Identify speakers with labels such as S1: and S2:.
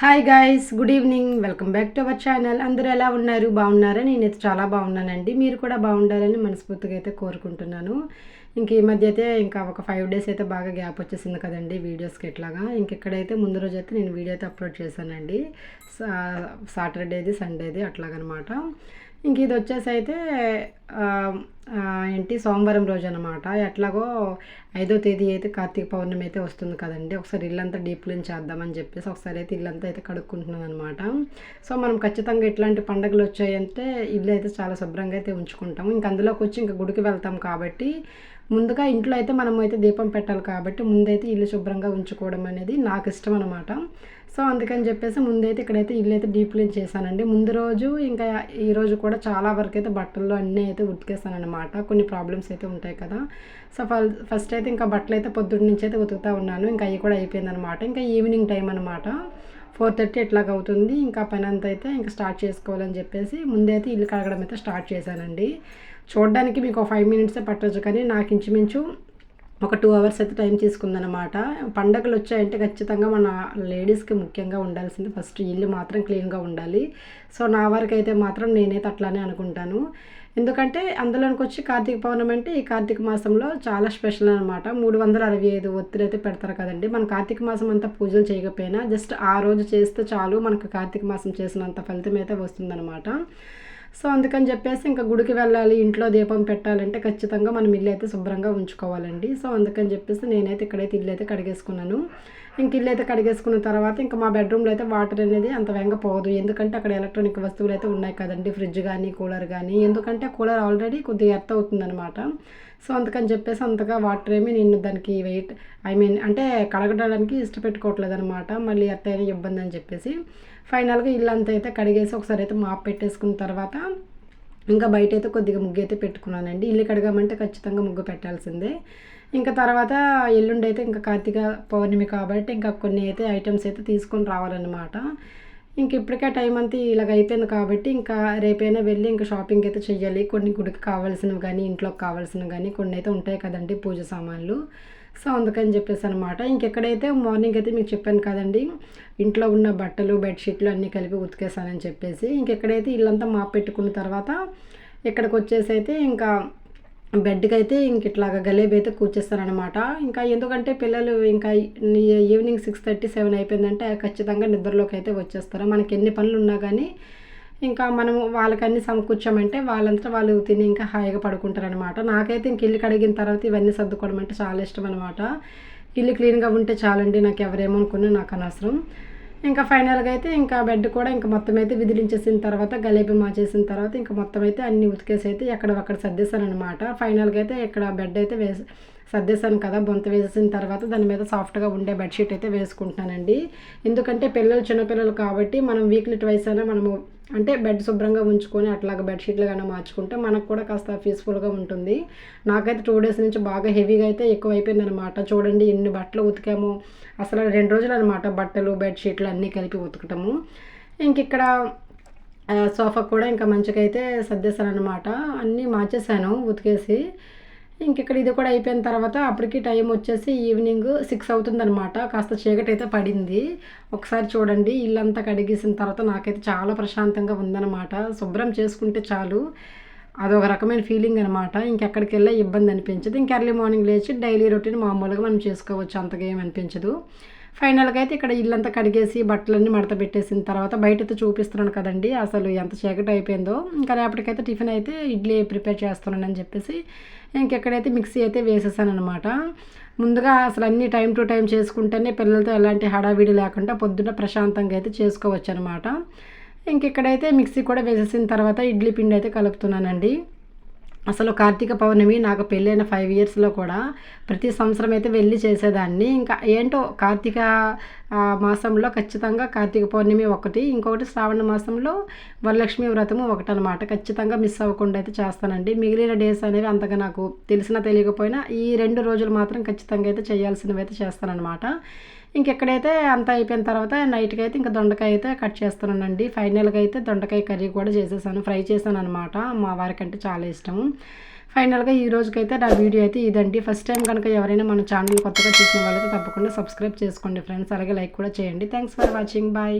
S1: Hi guys good evening welcome back to our channel అందరూ ఎలా ఉన్నారు? బాగున్నారా? నేనైతే చాలా బాగున్నానండి. మీరు కూడా బాగుండాలని మనస్ఫూర్తిగా అయితే కోరుకుంటున్నాను. ఇంక ఈ మధ్య అయితే ఇంకా ఒక ఫైవ్ డేస్ అయితే బాగా గ్యాప్ వచ్చేసింది కదండి వీడియోస్కి ఎట్లాగా ఇంకెక్కడైతే ముందు రోజు అయితే నేను వీడియో అయితే అప్లోడ్ చేశానండి. సాటర్డేది సండేది అట్లాగనమాట. ఇంక ఇది వచ్చేసి అయితే ఏంటి సోమవారం రోజు అనమాట ఎట్లాగో ఐదో తేదీ అయితే కార్తీక పౌర్ణమి అయితే వస్తుంది కదండి. ఒకసారి ఇల్లంతా డీప్ క్లీన్ చేద్దామని చెప్పేసి ఒకసారి అయితే ఇల్లంతా అయితే కడుక్కుంటున్నాను అనమాట సో మనం ఖచ్చితంగా ఇట్లాంటి పండుగలు వచ్చాయంటే ఇల్లు అయితే చాలా శుభ్రంగా అయితే ఉంచుకుంటాము. ఇంక అందులోకి వచ్చి ఇంకా గుడికి వెళ్తాం కాబట్టి ముందుగా ఇంట్లో అయితే మనం అయితే దీపం పెట్టాలి కాబట్టి ముందైతే ఇల్లు శుభ్రంగా ఉంచుకోవడం అనేది నాకు ఇష్టం అనమాట. సో అందుకని చెప్పేసి ముందైతే ఇక్కడైతే ఇల్లు అయితే డీప్ క్లీన్ చేశానండి. ముందు రోజు ఇంకా ఈ రోజు కూడా చాలా వరకు అయితే బట్టల్లో అన్నీ అయితే ఉతికేస్తానమాట కొన్ని ప్రాబ్లమ్స్ అయితే ఉంటాయి కదా. సో ఫస్ట్ అయితే ఇంకా బట్టలు అయితే పొద్దున్న నుంచి అయితే ఉతుకుతూ ఉన్నాను. ఇంకా అవి కూడా అయిపోయిందనమాట ఇంకా ఈవినింగ్ టైం అనమాట ఫోర్ థర్టీ ఎట్లాగ అవుతుంది. ఇంకా పని అంతా అయితే ఇంకా స్టార్ట్ చేసుకోవాలని చెప్పేసి ముందైతే ఇల్లు కడగడం అయితే స్టార్ట్ చేశానండి. చూడడానికి మీకు ఒక ఫైవ్ మినిట్సే పట్టవచ్చు కానీ నాకు ఇంచుమించు ఒక టూ అవర్స్ అయితే టైం తీసుకుందనమాట పండగలు వచ్చాయంటే ఖచ్చితంగా మన లేడీస్కి ముఖ్యంగా ఉండాల్సింది ఫస్ట్ ఇల్లు మాత్రం క్లీన్గా ఉండాలి. సో నా వరకు అయితే మాత్రం నేనైతే అట్లానే అనుకుంటాను. ఎందుకంటే అందులోనికి వచ్చి కార్తీక పౌర్ణమి అంటే ఈ కార్తీక మాసంలో చాలా స్పెషల్ అనమాట మూడు వందల అరవై ఐదు ఒత్తిడి అయితే పెడతారు కదండి. మన కార్తీక మాసం అంతా పూజలు చేయకపోయినా జస్ట్ ఆ రోజు చేస్తే చాలు మనకు కార్తీక మాసం చేసినంత ఫలితం అయితే వస్తుందన్నమాట. సో అందుకని చెప్పేసి ఇంకా గుడికి వెళ్ళాలి ఇంట్లో దీపం పెట్టాలంటే ఖచ్చితంగా మనం ఇల్లు అయితే శుభ్రంగా ఉంచుకోవాలండి. సో అందుకని చెప్పేసి నేనైతే ఇక్కడైతే ఇల్లు అయితే కడిగేసుకున్నాను. ఇంక ఇల్లు అయితే కడిగేసుకున్న తర్వాత ఇంకా మా బెడ్రూమ్లో అయితే వాటర్ అనేది అంత వెంగ పోదు ఎందుకంటే అక్కడ ఎలక్ట్రానిక్ వస్తువులు అయితే ఉన్నాయి కదండి ఫ్రిడ్జ్ కానీ కూలర్ కానీ ఎందుకంటే కూలర్ ఆల్రెడీ కొద్దిగా ఎర్త్ అవుతుందన్నమాట. సో అందుకని చెప్పేసి అంతగా వాటర్ ఏమి నేను దానికి వెయిట్ ఐ మీన్ అంటే కడగడానికి ఇష్టపెట్టుకోవట్లేదు అనమాట మళ్ళీ ఎర్త్ అయినా ఇబ్బంది అని చెప్పేసి ఫైనల్గా ఇల్లు అంతా అయితే కడిగేసి ఒకసారి అయితే మాప్ పెట్టేసుకున్న తర్వాత ఇంకా బయట అయితే కొద్దిగా ముగ్గు అయితే పెట్టుకున్నానండి. ఇల్లు కడగమంటే ఖచ్చితంగా ముగ్గు పెట్టాల్సిందే. ఇంకా తర్వాత ఎల్లుండి అయితే ఇంకా కార్తీక పౌర్ణమి కాబట్టి ఇంకా కొన్ని అయితే ఐటమ్స్ అయితే తీసుకొని రావాలన్నమాట. ఇంక ఇప్పటికే టైం అంతా ఇలాగ అయిపోయింది కాబట్టి ఇంకా రేపైనా వెళ్ళి ఇంకా షాపింగ్ అయితే చెయ్యాలి. కొన్ని గుడికి కావాల్సినవి కానీ ఇంట్లోకి కావాల్సినవి కానీ కొన్ని అయితే ఉంటాయి కదండి పూజ సామాన్లు. సో అందుకని చెప్పేసి అనమాట ఇంకెక్కడైతే మార్నింగ్ అయితే మీకు చెప్పాను కదండి ఇంట్లో ఉన్న బట్టలు బెడ్షీట్లు అన్నీ కలిపి ఉతికేసానని చెప్పేసి ఇంకెక్కడైతే ఇల్లంతా మాప్ పెట్టుకున్న తర్వాత ఇక్కడికి వచ్చేసి అయితే ఇంకా బెడ్కి అయితే ఇంక ఇట్లాగా గలేబీ అయితే కూర్చేస్తారనమాట ఇంకా ఎందుకంటే పిల్లలు ఇంకా ఈవినింగ్ సిక్స్ థర్టీ సెవెన్ అయిపోయిందంటే ఖచ్చితంగా నిద్రలోకి అయితే వచ్చేస్తారు. మనకి ఎన్ని పనులు ఉన్నా కానీ ఇంకా మనము వాళ్ళకన్నీ సమకూర్చామంటే వాళ్ళంతా వాళ్ళు తిని ఇంకా హాయిగా పడుకుంటారనమాట నాకైతే ఇంక ఇల్లు కడిగిన తర్వాత ఇవన్నీ సర్దుకోవడం అంటే చాలా ఇష్టం అనమాట ఇల్లు క్లీన్గా ఉంటే చాలండి నాకు ఎవరేమనుకున్నా నాకు అనవసరం. ఇంకా ఫైనల్గా అయితే ఇంకా బెడ్ కూడా ఇంకా మొత్తం అయితే విదిలించేసిన తర్వాత గలేబీ మార్చేసిన తర్వాత ఇంకా మొత్తం అయితే అన్ని ఉతికేసి అయితే ఎక్కడ అక్కడ సర్దేశాను అనమాట ఫైనల్గా అయితే ఇక్కడ బెడ్ అయితే వేసి సర్దేశాను కదా బొంత వేసేసిన తర్వాత దాని మీద సాఫ్ట్గా ఉండే బెడ్షీట్ అయితే వేసుకుంటున్నానండి. ఎందుకంటే పిల్లలు చిన్నపిల్లలు కాబట్టి మనం వీక్లీ ట్వైస్ అయినా మనము అంటే బెడ్ శుభ్రంగా ఉంచుకొని అట్లాగ బెడ్షీట్లు కానీ మార్చుకుంటే మనకు కూడా కాస్త పీస్ఫుల్గా ఉంటుంది. నాకైతే టూ డేస్ నుంచి బాగా హెవీగా అయితే ఎక్కువ అయిపోయింది అనమాట చూడండి ఎన్ని బట్టలు ఉతికాము. అసలు రెండు రోజులు అనమాట బట్టలు బెడ్షీట్లు అన్నీ కలిపి ఉతకటము. ఇంక ఇక్కడ సోఫా కూడా ఇంకా మంచిగా అయితే సర్దేశాను అనమాట అన్నీ మార్చేసాను ఉతికేసి. ఇంక ఇక్కడ ఇది కూడా అయిపోయిన తర్వాత అప్పటికి టైం వచ్చేసి ఈవినింగ్ సిక్స్ అవుతుందనమాట కాస్త చీకటి అయితే పడింది. ఒకసారి చూడండి ఇల్లంతా కడిగేసిన తర్వాత నాకైతే చాలా ప్రశాంతంగా ఉందన్నమాట. శుభ్రం చేసుకుంటే చాలు. అదొక రకమైన ఫీలింగ్ అనమాట ఇంకెక్కడికి వెళ్ళే ఇబ్బంది అనిపించదు. ఇంక ఎర్లీ మార్నింగ్ లేచి డైలీ రొటీన్ మామూలుగా మనం చేసుకోవచ్చు. అంతగా ఏమి అనిపించదు. ఫైనల్గా అయితే ఇక్కడ ఇల్లంతా కడిగేసి బట్టలన్నీ మడత పెట్టేసిన తర్వాత బయట అయితే చూపిస్తున్నాను కదండి అసలు ఎంత చీకటి అయిపోయిందో. ఇంకా రేపటికైతే టిఫిన్ అయితే ఇడ్లీ ప్రిపేర్ చేస్తున్నానని చెప్పేసి ఇంకెక్కడైతే మిక్సీ అయితే వేసేసాను అనమాట ముందుగా అసలు అన్ని టైం టు టైం చేసుకుంటేనే పిల్లలతో ఎలాంటి హడావిడి లేకుండా పొద్దున్న ప్రశాంతంగా అయితే చేసుకోవచ్చు అనమాట ఇంకెక్కడైతే మిక్సీ కూడా వేసేసిన తర్వాత ఇడ్లీ పిండి అయితే కలుపుతున్నానండి. అసలు కార్తీక పౌర్ణమి నాకు పెళ్ళైన ఫైవ్ ఇయర్స్లో కూడా ప్రతి సంవత్సరం అయితే వెళ్ళి చేసేదాన్ని. ఇంకా ఏంటో కార్తీక మాసంలో ఖచ్చితంగా కార్తీక పౌర్ణమి ఒకటి ఇంకొకటి శ్రావణ మాసంలో వరలక్ష్మి వ్రతము ఒకటి అనమాట ఖచ్చితంగా మిస్ అవ్వకుండా అయితే చేస్తానండి. మిగిలిన డేస్ అనేవి అంతగా నాకు తెలిసినా తెలియకపోయినా ఈ రెండు రోజులు మాత్రం ఖచ్చితంగా అయితే చేయాల్సినవి అయితే చేస్తానన్నమాట. ఇంకెక్కడైతే అంత అయిపోయిన తర్వాత నైట్కి అయితే ఇంకా దొండకాయ అయితే కట్ చేస్తున్నానండి. ఫైనల్గా అయితే దొండకాయ కర్రీ కూడా చేసేసాను. ఫ్రై చేశాను అనమాట మా వారికంటే చాలా ఇష్టం ఫైనల్గా ఈ రోజుకైతే నా వీడియో అయితే ఇదండి. ఫస్ట్ టైం కనుక ఎవరైనా మన ఛానల్ కొత్తగా చూసిన వాళ్ళైతే తప్పకుండా సబ్స్క్రైబ్ చేసుకోండి ఫ్రెండ్స్. అలాగే లైక్ కూడా చేయండి. Thanks for watching. బాయ్.